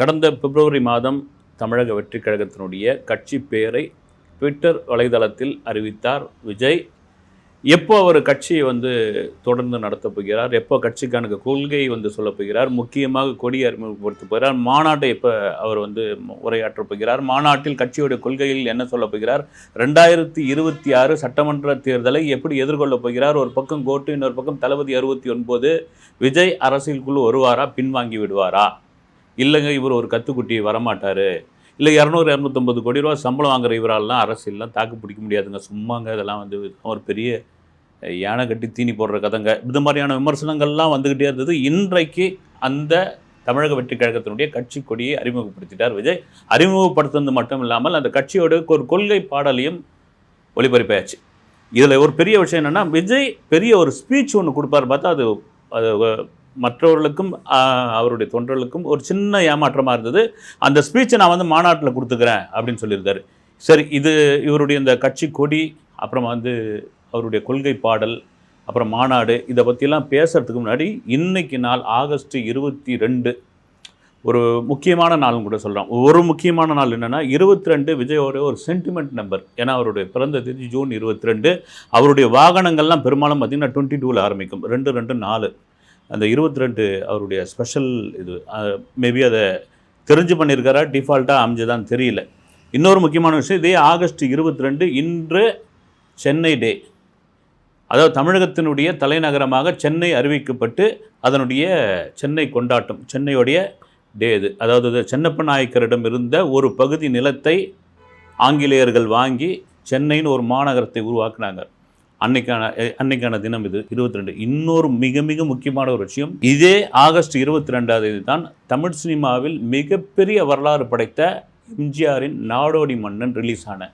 கடந்த பிப்ரவரி மாதம் தமிழக வெற்றிக் கழகத்தினுடைய கட்சி பெயரை ட்விட்டர் வலைதளத்தில் அறிவித்தார் விஜய். எப்போ அவர் கட்சியை வந்து தொடர்ந்து நடத்தப் போகிறார்? எப்போ கட்சிக்கான கொள்கை வந்து சொல்லப் போகிறார்? முக்கியமாக கொடி அறிமுகப்படுத்த போகிறார். மாநாட்டை எப்போ அவர் வந்து உரையாற்றப் போகிறார்? மாநாட்டில் கட்சியுடைய கொள்கையில் என்ன சொல்லப் போகிறார்? ரெண்டாயிரத்தி இருபத்தி ஆறு சட்டமன்ற தேர்தலை எப்படி எதிர்கொள்ளப் போகிறார்? ஒரு பக்கம் கோட்டு இன்னொரு பக்கம் தளபதி அறுபத்தி ஒன்பது. விஜய் அரசியல் குழு வருவாரா? பின்வாங்கி விடுவாரா? இல்லைங்க இவர் ஒரு கத்துக்குட்டி வரமாட்டார். இல்லை இரநூறு இரநூத்தொம்பது கோடி ரூபா சம்பளம் வாங்குற இவரால்லாம் அரசியல்லாம் தாக்கு பிடிக்க முடியாதுங்க. சும்மாங்க இதெல்லாம் வந்து ஒரு பெரிய யானை கட்டி தீனி போடுற கதைங்க. இது மாதிரியான விமர்சனங்கள்லாம் வந்துக்கிட்டே இருந்தது. இன்றைக்கு அந்த தமிழக வெற்றி கழகத்தினுடைய கட்சி கொடியை அறிமுகப்படுத்திட்டார் விஜய். அறிமுகப்படுத்துறது மட்டும் இல்லாமல் அந்த கட்சியோட ஒரு கொள்கை பாடலையும் ஒளிபரப்பாச்சு. இதில் ஒரு பெரிய விஷயம் என்னென்னா விஜய் பெரிய ஒரு ஸ்பீச் ஒன்று கொடுப்பார். பார்த்தா அது அது மற்றவர்களுக்கும் அவருடைய தொண்டர்களுக்கும் ஒரு சின்ன ஏமாற்றமாக இருந்தது. அந்த ஸ்பீச்சை நான் வந்து மாநாட்டில் கொடுத்துக்கிறேன் அப்படின்னு சொல்லியிருந்தாரு. சரி இது இவருடைய இந்த கட்சி கொடி அப்புறம் வந்து அவருடைய கொள்கை பாடல் அப்புறம் மாநாடு இதை பற்றிலாம் பேசுறதுக்கு முன்னாடி இன்றைக்கு நாள் ஆகஸ்ட் இருபத்தி ரெண்டு. ஒரு முக்கியமான நாளும் கூட சொல்கிறோம் ஒரு முக்கியமான நாள் என்னென்னா இருபத்தி ரெண்டு விஜயோட ஒரு சென்டிமெண்ட் நம்பர் ஏன்னா அவருடைய பிறந்த தேதி ஜூன் இருபத்தி ரெண்டு. அவருடைய வாகனங்கள்லாம் பெரும்பாலும் பார்த்திங்கன்னா டுவெண்ட்டி டூவில் ஆரம்பிக்கும். ரெண்டு ரெண்டு நாலு. அந்த இருபத்தி ரெண்டு அவருடைய ஸ்பெஷல் இது மேபி அதை தெரிஞ்சு பண்ணியிருக்காரா? டிஃபால்ட்டாக அமைஞ்சதான்னு தெரியல. இன்னொரு முக்கியமான விஷயம் இதே ஆகஸ்ட் இருபத்தி ரெண்டு இன்று சென்னை டே அதாவது தமிழகத்தினுடைய தலைநகரமாக சென்னை அறிவிக்கப்பட்டு அதனுடைய சென்னை கொண்டாட்டம் சென்னையுடைய டே இது. அதாவது சென்னப்ப நாயக்கரிடம் இருந்த ஒரு பகுதி நிலத்தை ஆங்கிலேயர்கள் வாங்கி சென்னைன்னு ஒரு மாநகரத்தை உருவாக்குனாங்க. அன்னைக்கான அன்னைக்கான தினம் இது இருபத்தி ரெண்டு இன்னொரு மிக மிக முக்கியமான ஒரு விஷயம். இதே ஆகஸ்ட் இருபத்தி ரெண்டாம் தேதி தான் தமிழ் சினிமாவில் மிகப்பெரிய வரலாறு படைத்த எம்ஜிஆரின் நாடோடி மன்னன் ரிலீஸ் ஆன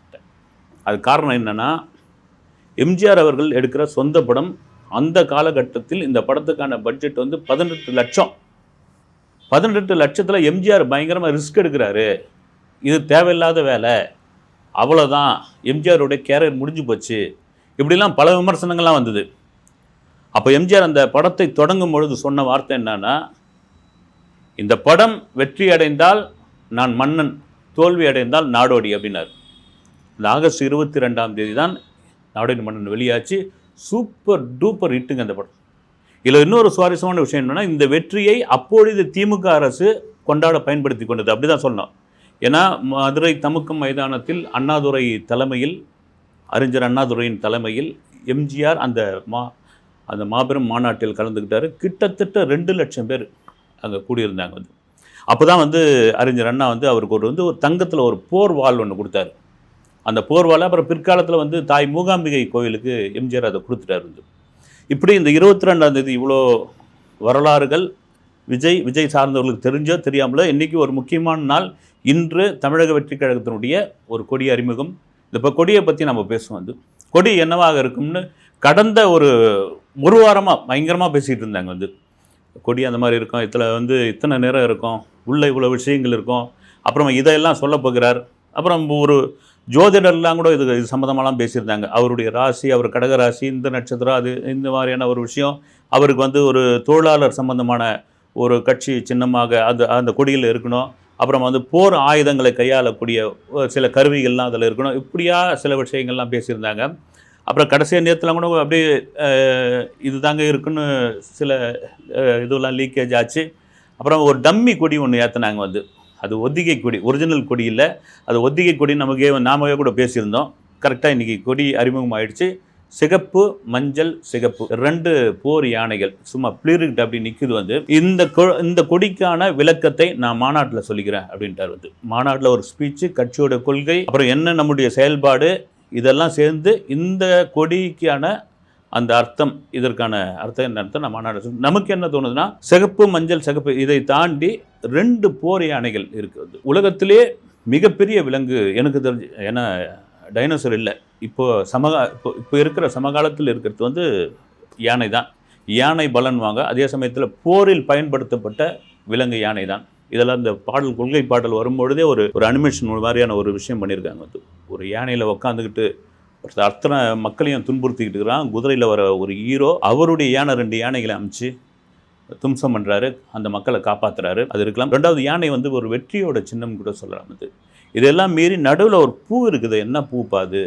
அது காரணம் என்னென்னா எம்ஜிஆர் அவர்கள் எடுக்கிற சொந்த படம் அந்த காலகட்டத்தில் இந்த படத்துக்கான பட்ஜெட் வந்து பதினெட்டு லட்சம். பதினெட்டு லட்சத்தில் எம்ஜிஆர் பயங்கரமாக ரிஸ்க் எடுக்கிறாரு. இது தேவையில்லாத வேலை. அவ்வளோதான் எம்ஜிஆருடைய கேரியர் முடிஞ்சு போச்சு. இப்படிலாம் பல விமர்சனங்கள்லாம் வந்தது. அப்போ எம்ஜிஆர் அந்த படத்தை தொடங்கும் பொழுது சொன்ன வார்த்தை என்னன்னா இந்த படம் வெற்றி அடைந்தால் நான் மன்னன் தோல்வி அடைந்தால் நாடோடி அப்படின்னார். இந்த ஆகஸ்ட் இருபத்தி ரெண்டாம் தேதி தான் நாடோடி மன்னன் வெளியாச்சு. சூப்பர் டூப்பர் ஹிட்டுங்க அந்த படம். இதில் இன்னொரு சுவாரஸ்யமான விஷயம் என்னென்னா இந்த வெற்றியை அப்பொழுது திமுக அரசு கொண்டாட பயன்படுத்தி கொண்டது. அப்படி தான் சொன்னோம் ஏன்னா மதுரை தமுக்கம் மைதானத்தில் அண்ணாதுரை தலைமையில் அறிஞர் அண்ணாதுரையின் தலைமையில் எம்ஜிஆர் அந்த மா அந்த மாபெரும் மாநாட்டில் கலந்துக்கிட்டாரு. கிட்டத்தட்ட ரெண்டு லட்சம் பேர் அங்கே கூடியிருந்தாங்க வந்து. அப்போ தான் வந்து அறிஞர் அண்ணா வந்து அவருக்கு ஒரு வந்து ஒரு தங்கத்தில் ஒரு போர் வாள் ஒன்று கொடுத்தாரு. அந்த போர் அப்புறம் பிற்காலத்தில் வந்து தாய் மூகாம்பிகை கோயிலுக்கு எம்ஜிஆர் அதை கொடுத்துட்டாரு வந்து. இப்படி இந்த இருபத்தி ரெண்டாம் தேதி இவ்வளோ வரலாறுகள் விஜய் விஜய் சார்ந்தவர்களுக்கு தெரிஞ்சோ தெரியாமலோ இன்றைக்கி ஒரு முக்கியமான நாள். இன்று தமிழக வெற்றி கழகத்தினுடைய ஒரு கொடி அறிமுகம். இப்போ கொடியை பற்றி நம்ம பேசுவோம். வந்து கொடி என்னவாக இருக்கும்னு கடந்த ஒரு ஒரு வாரமாக பயங்கரமாக பேசிகிட்டு இருந்தாங்க வந்து. கொடி அந்த மாதிரி இருக்கும். இதில் வந்து இத்தனை நேரம் இருக்கும். உள்ள இவ்வளோ விஷயங்கள் இருக்கும். அப்புறமா இதையெல்லாம் சொல்ல போகிறார். அப்புறம் ஒரு ஜோதிடர்லாம் கூட இது இது சம்மந்தமாலாம் பேசியிருந்தாங்க. அவருடைய ராசி அவர் கடக ராசி இந்த நட்சத்திரம் அது இந்த மாதிரியான ஒரு விஷயம். அவருக்கு வந்து ஒரு தொழிலாளர் சம்மந்தமான ஒரு கட்சி சின்னமாக அந்த அந்த கொடியில் இருக்கணும். அப்புறம் வந்து போர் ஆயுதங்களை கையாளக்கூடிய ஒரு சில கருவிகள்லாம் அதில் இருக்கணும். இப்படியா சில விஷயங்கள்லாம் பேசியிருந்தாங்க. அப்புறம் கடைசி நேரத்தில் கூட அப்படியே இது தாங்க இருக்குன்னு சில இதுவெல்லாம் இதெல்லாம் லீக்கேஜ் ஆச்சு. அப்புறம் ஒரு டம்மி கொடி ஒன்று ஏற்றுனாங்க வந்து. அது ஒத்திகை கொடி ஒரிஜினல் கொடி இல்லை. அது ஒத்திகை கொடி நமக்கே நாமவே கூட பேசியிருந்தோம். கரெக்டாக இன்றைக்கி கொடி அறிமுகமாயிடுச்சு. சிகப்பு மஞ்சள் சிகப்பு. ரெண்டு போர் யானைகள். சும்மா பிளிருக்கிட்டு அப்படி நிற்குது வந்து. இந்த கொ- இந்த கொடிக்கான விளக்கத்தை நான் மாநாட்டில் சொல்லிக்கிறேன் அப்படின்ட்டார் வந்து. மாநாட்டில் ஒரு ஸ்பீச்சு கட்சியோட கொள்கை அப்புறம் என்ன நம்முடைய செயல்பாடு இதெல்லாம் சேர்ந்து இந்த கொடிக்கான அந்த அர்த்தம் இதற்கான அர்த்தம் என்ன அர்த்தம் நான் மாநாடு நமக்கு என்ன தோணுதுன்னா சிகப்பு மஞ்சள் சிகப்பு இதை தாண்டி ரெண்டு போர் யானைகள் இருக்குது. உலகத்திலே மிகப்பெரிய விலங்கு எனக்கு தெரிஞ்சு ஏன்னா டைனோசர் இல்லை. இப்போ சமகா இப்போ இப்போ இருக்கிற சமகாலத்தில் இருக்கிறது வந்து யானை தான். யானை பலன் வாங்க அதே சமயத்தில் போரில் பயன்படுத்தப்பட்ட விலங்கு யானை தான். இதெல்லாம் இந்த பாடல் கொள்கை பாடல் வரும்பொழுதே ஒரு ஒரு அனிமேஷன் மாதிரியான ஒரு விஷயம் பண்ணியிருக்காங்க வந்து ஒரு யானையில் உட்காந்துக்கிட்டு ஒருத்தர் அத்தனை மக்களையும் துன்புறுத்திக்கிட்டு இருக்கிறான். குதிரையில் வர ஒரு ஹீரோ அவருடைய யானை ரெண்டு யானைகளை அமைச்சு தும்சம் பண்ணுறாரு அந்த மக்களை காப்பாத்துறாரு. அது இருக்கலாம். ரெண்டாவது யானை வந்து ஒரு வெற்றியோட சின்னம் கூட சொல்லலாம். அது இதெல்லாம் மீறி நடுவில் ஒரு பூ இருக்குது. என்ன பூ பாது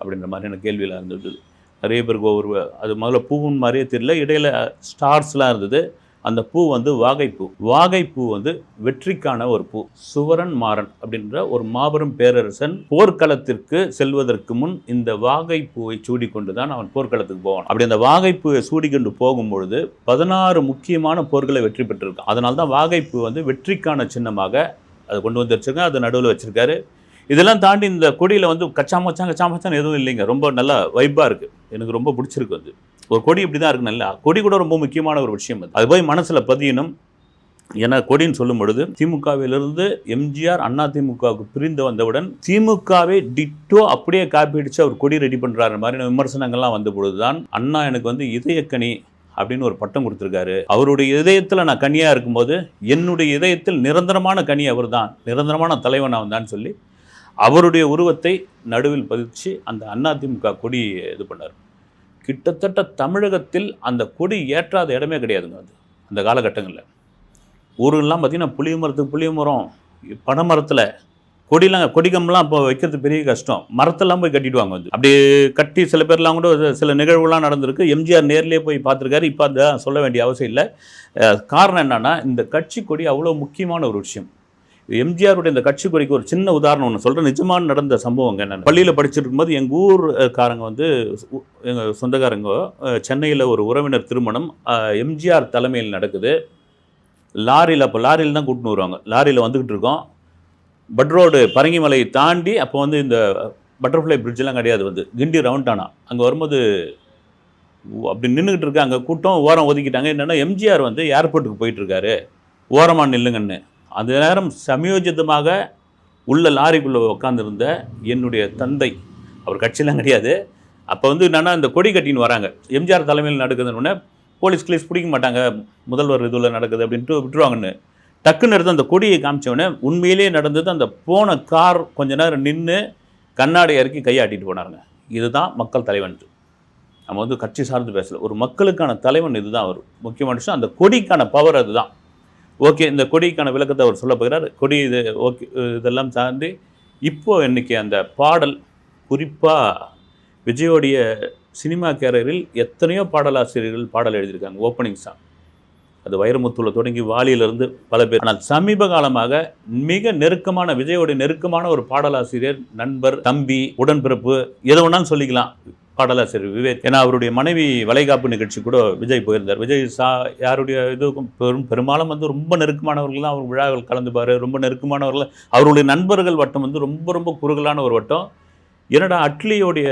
அப்படின்ற மாதிரியான கேள்வியெலாம் இருந்தது. நிறைய பேருக்கு ஒவ்வொரு அது முதல்ல பூவுன்னு மாதிரியே தெரியல. இடையில ஸ்டார்ஸ்லாம் இருந்தது. அந்த பூ வந்து வாகைப்பூ. வாகைப்பூ வந்து வெற்றிக்கான ஒரு பூ. சுவரன் மாறன் அப்படின்ற ஒரு மாபெரும் பேரரசன் போர்க்களத்திற்கு செல்வதற்கு முன் இந்த வாகைப்பூவை சூடிக்கொண்டு தான் அவன் போர்க்களத்துக்கு போவான். அப்படி அந்த வாகைப்பூவை சூடிக்கொண்டு போகும்பொழுது பதினாறு முக்கியமான போர்களை வெற்றி பெற்றிருக்கான். அதனால தான் வாகைப்பூ வந்து வெற்றிக்கான சின்னமாக அதை கொண்டு வந்து வச்சுருக்கேன் அது நடுவில் வச்சுருக்காரு. இதெல்லாம் தாண்டி இந்த கொடியில் வந்து கச்சா மச்சான் கச்சா மச்சான் எதுவும் இல்லைங்க. ரொம்ப நல்லா வைப்பாக இருக்குது எனக்கு ரொம்ப பிடிச்சிருக்கு அது. ஒரு கொடி இப்படி தான் இருக்கு நல்லா கொடி கூட ரொம்ப முக்கியமான ஒரு விஷயம் அது. அது போய் மனசில் பதியணும். ஏன்னா கொடின்னு சொல்லும் பொழுது திமுகவிலிருந்து எம்ஜிஆர் அண்ணா திமுகவுக்கு பிரிந்து வந்தவுடன் திமுகவை டிட்டோ அப்படியே காப்பி அடித்து அவர் கொடி ரெடி பண்ணுறாரு மாதிரி விமர்சனங்கள்லாம் வந்த பொழுது தான் அண்ணா எனக்கு வந்து இதயக்கனி அப்படின்னு ஒரு பட்டம் கொடுத்துருக்காரு. அவருடைய இதயத்தில் நான் கனியாக இருக்கும்போது என்னுடைய இதயத்தில் நிரந்தரமான கனி அவர் தான் நிரந்தரமான தலைவன் அவன் தான் சொல்லி அவருடைய உருவத்தை நடுவில் பதிச்சு அந்த அதிமுக கொடி இது பண்ணார். கிட்டத்தட்ட தமிழகத்தில் அந்த கொடி ஏற்றாத இடமே கிடையாதுங்க அது அந்த காலகட்டங்களில். ஊருலாம் பார்த்திங்கன்னா புளிய மரத்துக்கு புளிய மரம் பனை மரத்தில் கொடிலாம் கொடிகம்லாம் இப்போ வைக்கிறது பெரிய கஷ்டம். மரத்தெல்லாம் போய் கட்டிடுவாங்க வந்து. அப்படி கட்டி சில பேர்லாம் கூட சில நிகழ்வுலாம் நடந்திருக்கு. எம்ஜிஆர் நேர்லேயே போய் பார்த்துருக்காரு. இப்போ அதை சொல்ல வேண்டிய அவசியம் இல்லை. காரணம் என்னென்னா இந்த கட்சி கொடி அவ்வளோ முக்கியமான ஒரு விஷயம். எம்ஜிஆருடைய இந்த கட்சி கொடிக்கு ஒரு சின்ன உதாரணம் ஒன்று சொல்கிறேன் நிஜமான நடந்த சம்பவங்க என்னென்ன. பள்ளியில் படிச்சுட்டு இருக்கும்போது எங்கள் ஊர் காரங்க வந்து எங்கள் சொந்தக்காரங்க சென்னையில் ஒரு உறவினர் திருமணம் எம்ஜிஆர் தலைமையில் நடக்குது. லாரியில் அப்போ லாரியில் தான் கூட்டின்னு வருவாங்க. லாரியில் வந்துக்கிட்டு இருக்கோம். பட் ரோடு பரங்கிமலை தாண்டி அப்போ வந்து இந்த பட்டர்ஃப்ளை பிரிட்ஜெலாம் கிடையாது வந்து. கிண்டி ரவுண்டானா அங்கே வரும்போது அப்படி நின்றுக்கிட்டு இருக்காங்க கூட்டம் ஓரம் ஒதுக்கிட்டாங்க. என்னென்னா எம்ஜிஆர் வந்து ஏர்போர்ட்டுக்கு போயிட்டுருக்காரு. ஓரமாக நில்லுங்கன்னு. அந்த நேரம் சமயோஜிதமாக உள்ள லாரிக்குள்ளே உட்காந்துருந்த என்னுடைய தந்தை அவர் கட்சியெலாம் கிடையாது. அப்போ வந்து என்னென்னா இந்த கொடி கட்டின்னு வராங்க. எம்ஜிஆர் தலைமையில் நடக்குதுன்னு போலீஸ் கிளீஸ் பிடிக்க மாட்டாங்க. முதல்வர் இதில் நடக்குது அப்படின்ட்டு விட்டுருவாங்கன்னு. டக்குன்னு எடுத்து அந்த கொடியை காமிச்சவொடனே உண்மையிலேயே நடந்தது அந்த போன கார் கொஞ்ச நேரம் நின்று கண்ணாடி இறக்கி கையாட்டிட்டு போனாருங்க. இதுதான் மக்கள் தலைவன் நம்ம வந்து கட்சி சார்ந்து பேசல. ஒரு மக்களுக்கான தலைவன் இதுதான் அவர். முக்கியமான விஷயம் அந்த கொடிக்கான பவர் அதுதான். ஓகே இந்த கொடிக்கான விளக்கத்தை அவர் சொல்ல போகிறார். கொடி இது ஓகே இதெல்லாம் சார்ந்து இப்போது இன்றைக்கி அந்த பாடல் குறிப்பாக விஜயோடைய சினிமா கேரியரில் எத்தனையோ பாடலாசிரியர்கள் பாடல் எழுதியிருக்காங்க. ஓப்பனிங் சாங் அது வைரமுத்துவில் தொடங்கி வாலியிலிருந்து பல பேர். ஆனால் சமீப காலமாக மிக நெருக்கமான விஜயோடைய நெருக்கமான ஒரு பாடலாசிரியர் நண்பர் தம்பி உடன்பிறப்பு எது வேணாலும் சொல்லிக்கலாம். பாடலாசிரியர் விவேக். ஏன்னா அவருடைய மனைவி வளைகாப்பு நிகழ்ச்சி கூட விஜய் போயிருந்தார். விஜய் சா யாருடைய இதுக்கும் பெரும் பெரும்பாலும் வந்து ரொம்ப நெருக்கமானவர்கள் தான். அவர் விழாவில் கலந்துப்பார். ரொம்ப நெருக்கமானவர்கள். அவருடைய நண்பர்கள் வட்டம் வந்து ரொம்ப ரொம்ப குறுகலான ஒரு வட்டம். என்னடா அட்லியோடைய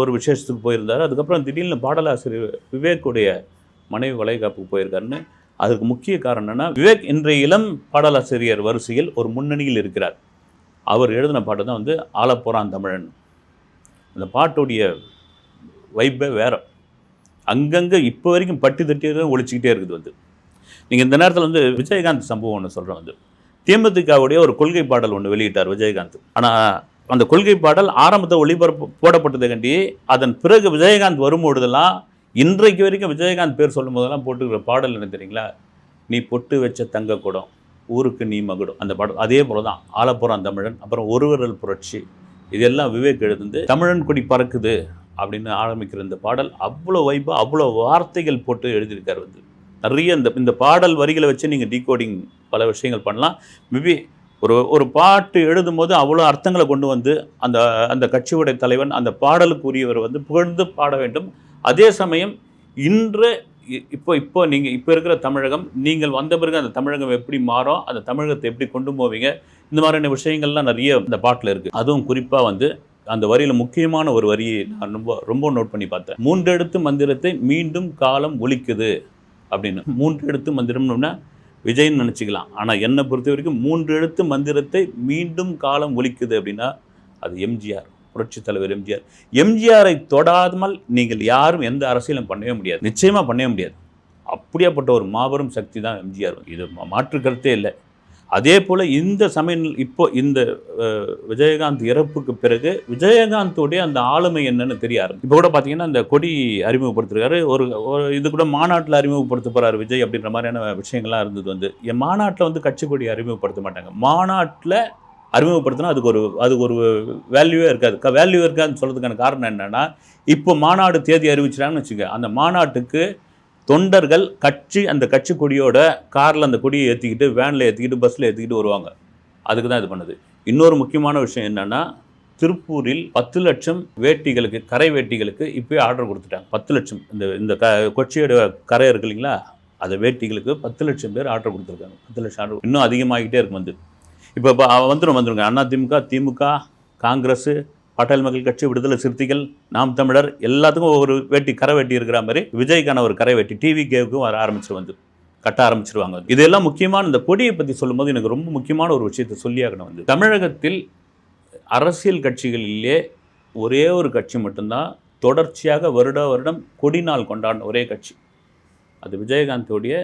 ஒரு விசேஷத்துக்கு போயிருந்தார். அதுக்கப்புறம் திடீர்னு பாடலாசிரியர் விவேக்குடைய மனைவி வளைகாப்புக்கு போயிருக்காருன்னு அதுக்கு முக்கிய காரணம் என்னன்னா விவேக் இன்றைய இளம் பாடலாசிரியர் வரிசையில் ஒரு முன்னணியில் இருக்கிறார். அவர் எழுதின பாட்டு தான் வந்து ஆலப்போறான் தமிழன் அந்த பாட்டுடைய வைப்பே வேற. அங்கங்கே இப்போ வரைக்கும் பட்டி தட்டி ஒழிச்சிக்கிட்டே இருக்குது வந்து. நீங்கள் இந்த நேரத்தில் வந்து விஜயகாந்த் சம்பவம் ஒன்று சொல்கிறேன் வந்து. தேமுதிகவுடைய ஒரு கொள்கை பாடல் ஒன்று வெளியிட்டார் விஜயகாந்த். ஆனால் அந்த கொள்கை பாடல் ஆரம்பத்தை ஒளிபரப்பு போடப்பட்டதை கண்டி அதன் பிறகு விஜயகாந்த் வரும்பொழுதெல்லாம் இன்றைக்கு வரைக்கும் விஜயகாந்த் பேர் சொல்லும் போதெல்லாம் போட்டுக்கிற பாடல் என்ன தெரியுங்களா? நீ பொட்டு வச்ச தங்க குடம் ஊருக்கு நீ மகுடம். அந்த பாடல் அதே போல தான் ஆலப்புறம் தமிழன் அப்புறம் ஒருவரல் புரட்சி. இதெல்லாம் விவேக் எழுந்து தமிழன் கொடி பறக்குது அப்படின்னு ஆரம்பிக்கிற இந்த பாடல் அவ்வளோ வைப்பாக அவ்வளோ வார்த்தைகள் போட்டு எழுதியிருக்காரு வந்து. நிறைய இந்த இந்த பாடல் வரிகளை வச்சு நீங்கள் டீகோடிங் பல விஷயங்கள் பண்ணலாம். மேபி ஒரு ஒரு பாட்டு எழுதும்போது அவ்வளோ அர்த்தங்களை கொண்டு வந்து அந்த அந்த கட்சியுடைய தலைவன் அந்த பாடலுக்குரியவர் வந்து புகழ்ந்து பாட வேண்டும். அதே சமயம் இன்று இ- இப்போ இப்போ நீங்கள் இப்போ இருக்கிற தமிழகம் நீங்கள் வந்த பிறகு அந்த தமிழகம் எப்படி மாறும் அந்த தமிழகத்தை எப்படி கொண்டு போவீங்க இந்த மாதிரியான விஷயங்கள்லாம் நிறைய இந்த பாட்டில் இருக்குது அதுவும் குறிப்பாக வந்து அந்த வரியில் முக்கியமான ஒரு வரியை நான் ரொம்ப ரொம்ப நோட் பண்ணி பார்த்தேன். மூன்றெழுத்து மந்திரத்தை மீண்டும் காலம் ஒலிக்குது அப்படின்னு. மூன்று எடுத்து மந்திரம்னா விஜய்னு நினச்சிக்கலாம். ஆனால் என்னை பொறுத்த வரைக்கும் மூன்று எழுத்து மந்திரத்தை மீண்டும் காலம் ஒலிக்குது அப்படின்னா அது எம்ஜிஆர். புரட்சி தலைவர் எம்ஜிஆர். எம்ஜிஆரை தொடாமல் நீங்கள் யாரும் எந்த அரசியலும் பண்ணவே முடியாது. நிச்சயமாக பண்ணவே முடியாது. அப்படியாப்பட்ட ஒரு மாபெரும் சக்தி தான் எம்ஜிஆர். இது மாற்று கருத்தே இல்லை. அதே போல் இந்த சமய இப்போ இந்த விஜயகாந்த் இறப்புக்கு பிறகு விஜயகாந்தோடைய அந்த ஆளுமை என்னன்னு தெரிய ஆரம்பிச்சு இப்போ கூட பார்த்தீங்கன்னா அந்த கொடி அறிமுகப்படுத்திருக்காரு. ஒரு ஒரு இது கூட மாநாட்டில் அறிமுகப்படுத்த போகிறார் விஜய் அப்படின்ற மாதிரியான விஷயங்கள்லாம் இருந்தது வந்து. என் மாநாட்டில் வந்து கட்சி கொடி அறிமுகப்படுத்த மாட்டாங்க. மாநாட்டில் அறிமுகப்படுத்தினா அதுக்கு ஒரு அதுக்கு ஒரு வேல்யூவே இருக்காது. வேல்யூ இருக்காதுன்னு சொல்கிறதுக்கான காரணம் என்னென்னா இப்போ மாநாடு தேதி அறிவிச்சிட்டாங்கன்னு வச்சுக்க அந்த மாநாட்டுக்கு தொண்டர்கள் கட்சி அந்த கட்சி கொடியோட காரில் அந்த கொடியை ஏற்றிக்கிட்டு வேனில் ஏற்றிக்கிட்டு பஸ்ஸில் ஏற்றிக்கிட்டு வருவாங்க. அதுக்கு தான் இது பண்ணுது. இன்னொரு முக்கியமான விஷயம் என்னென்னா திருப்பூரில் பத்து லட்சம் வேட்டிகளுக்கு கரை வேட்டிகளுக்கு இப்போயே ஆர்டர் கொடுத்துட்டாங்க. பத்து லட்சம். இந்த இந்த க கொச்சியோட கரை இருக்கு இல்லைங்களா? அந்த வேட்டிகளுக்கு பத்து லட்சம் பேர் ஆர்டர் கொடுத்துருக்காங்க. பத்து லட்சம் ஆர்டர் இன்னும் அதிகமாகிட்டே இருக்கும் வந்து. இப்போ இப்போ வந்துடும் வந்துருங்க. அண்ணா திமுக திமுக காங்கிரஸ் பாட்டாளி மக்கள் கட்சி விடுதலை சிறுத்தைகள் நாம் தமிழர் எல்லாத்துக்கும் ஒரு வேட்டி கரை வெட்டி இருக்கிற மாதிரி விஜய்க்கான ஒரு கரை வெட்டி டிவி கேவுக்கும் வர ஆரம்பிச்சு வந்து. கட்ட ஆரம்பிச்சிருவாங்க. இதெல்லாம் முக்கியமான இந்த கொடியை பற்றி சொல்லும்போது எனக்கு ரொம்ப முக்கியமான ஒரு விஷயத்தை சொல்லியாகணும் வந்து. தமிழகத்தில் அரசியல் கட்சிகளிலே ஒரே ஒரு கட்சி மட்டும்தான் தொடர்ச்சியாக வருட வருடம் கொடி நாள் கொண்டாடின ஒரே கட்சி. அது விஜயகாந்தோடைய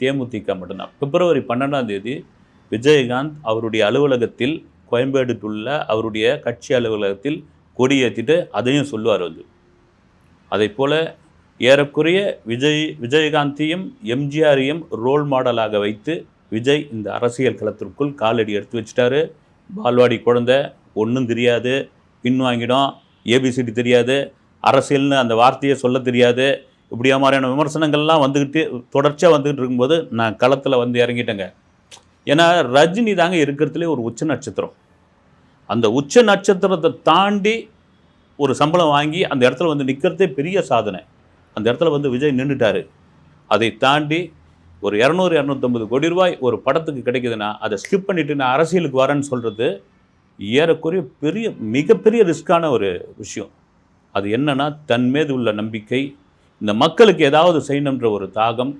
தேமுதிக மட்டும்தான். பிப்ரவரி பன்னெண்டாம் தேதி விஜயகாந்த் அவருடைய அலுவலகத்தில் கோயம்பேடு உள்ள அவருடைய கட்சி அலுவலகத்தில் கொடி ஏற்றிட்டு அதையும் சொல்லுவார் வந்து. அதை போல் ஏறக்குறைய விஜய் விஜயகாந்தையும் எம்ஜிஆரையும் ரோல் மாடலாக வைத்து விஜய் இந்த அரசியல் களத்திற்குள் காலடி எடுத்து வச்சிட்டாரு. பால்வாடி குழந்தை ஒன்றும் தெரியாது பின் வாங்கிடும் ஏபிசிடி தெரியாது அரசியல்னு அந்த வார்த்தையை சொல்ல தெரியாது. இப்படியா மாதிரியான விமர்சனங்கள்லாம் வந்துக்கிட்டு தொடர்ச்சியாக வந்துக்கிட்டு இருக்கும்போது நான் களத்தில் வந்து இறங்கிட்டேங்க. ஏன்னா ரஜினி தாங்க இருக்கிறதுலே ஒரு உச்ச நட்சத்திரம். அந்த உச்ச நட்சத்திரத்தை தாண்டி ஒரு சம்பளம் வாங்கி அந்த இடத்துல வந்து நிற்கிறதே பெரிய சாதனை. அந்த இடத்துல வந்து விஜய் நின்றுட்டாரு அதை தாண்டி ஒரு இரநூறு இரநூத்தம்பது கோடி ரூபாய் ஒரு படத்துக்கு கிடைக்குதுன்னா அதை ஸ்கிப் பண்ணிவிட்டு நான் அரசியலுக்கு வரேன்னு சொல்கிறது ஏறக்குறைய பெரிய மிகப்பெரிய ரிஸ்க்கான ஒரு விஷயம். அது என்னன்னா தன் மீது உள்ள நம்பிக்கை இந்த மக்களுக்கு ஏதாவது செய்யணுன்ற ஒரு தாகம்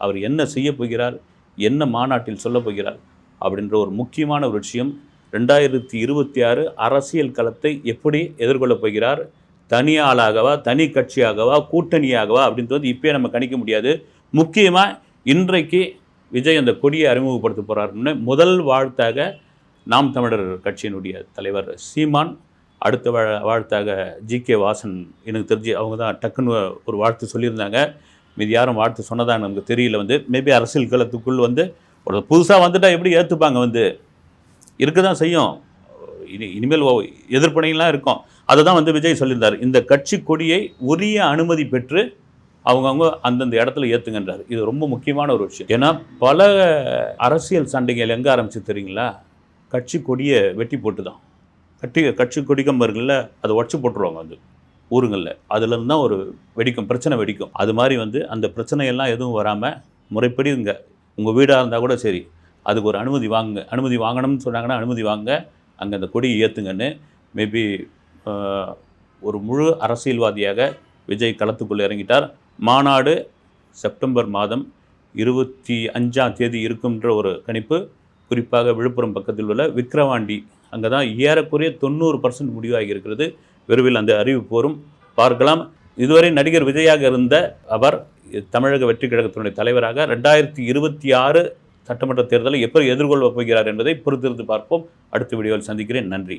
அவர் என்ன செய்ய போகிறார் என்ன மாநாட்டில் சொல்ல போகிறார் அப்படின்ற ஒரு முக்கியமான ஒரு விஷயம். ரெண்டாயிரத்தி இருபத்தி ஆறு அரசியல் களத்தை எப்படி எதிர்கொள்ளப் போகிறார்? தனி ஆளாகவா தனி கட்சியாகவா கூட்டணியாகவா அப்படின்றது இப்போயே நம்ம கணிக்க முடியாது. முக்கியமாக இன்றைக்கு விஜய் அந்த கொடியை அறிமுகப்படுத்த போகிறாருன்னு முதல் வாழ்த்தாக நாம் தமிழர் கட்சியினுடைய தலைவர் சீமான் அடுத்த வாழ்த்தாக ஜி கே வாசன் எனக்கு தெரிஞ்சு அவங்க தான் டக்குன்னு ஒரு வாழ்த்து சொல்லியிருந்தாங்க. மீதி யாரும் வாழ்த்து சொன்னதா நமக்கு தெரியல வந்து மேபி அரசியல் களத்துக்குள் வந்து ஒரு புதுசாக வந்துட்டால் எப்படி ஏற்றுப்பாங்க வந்து? இருக்க தான் செய்யும். இனி இனிமேல் ஓ- எதிர்ப்பனைகள்லாம் இருக்கும். அதை தான் வந்து விஜய் சொல்லியிருந்தார். இந்த கட்சி கொடியை உரிய அனுமதி பெற்று அவங்கவுங்க அந்தந்த இடத்துல ஏற்றுங்கன்றார் இது ரொம்ப முக்கியமான ஒரு விஷயம். ஏன்னா பல அரசியல் சண்டைகள் எங்கே ஆரம்பிச்சு தெரியுங்களா? கட்சி கொடியை வெட்டி போட்டு தான் கட்டி கட்சி கொடிக்கம்பர்கள்ல அதை உடச்சி போட்டுருவாங்க வந்து. ஊருங்களில். அதுலேருந்து தான் ஒரு வெடிக்கும் பிரச்சனை வெடிக்கும். அது மாதிரி வந்து அந்த பிரச்சனையெல்லாம் எதுவும் வராமல் முறைப்படி இங்கே உங்கள் வீடாக இருந்தால் கூட சரி. அதுக்கு ஒரு அனுமதி வாங்குங்க. அனுமதி வாங்கணும்னு சொன்னாங்கன்னா அனுமதி வாங்க. அங்கே அந்த கொடியை ஏற்றுங்கன்னு மேபி ஒரு முழு அரசியல்வாதியாக விஜய் களத்துக்குள்ளே இறங்கிட்டார். மாநாடு செப்டம்பர் மாதம் இருபத்தி அஞ்சாம் தேதி இருக்குன்ற ஒரு கணிப்பு. குறிப்பாக விழுப்புரம் பக்கத்தில் உள்ள விக்கிரவாண்டி. அங்கே தான் ஏறக்குறைய தொண்ணூறு பர்சன்ட் முடிவாகி இருக்கிறது. விரைவில் அந்த அறிவிப்பு வரும் பார்க்கலாம். இதுவரை நடிகர் விஜயாக இருந்த அவர் தமிழக வெற்றி கழகத்தினுடைய தலைவராக ரெண்டாயிரத்தி இருபத்தி ஆறு சட்டமன்ற தேர்தலை எப்படி எதிர்கொள்ளப் போகிறார் என்பதை பொறுத்திருந்து பார்ப்போம். அடுத்த வீடியோவில் சந்திக்கிறேன். நன்றி.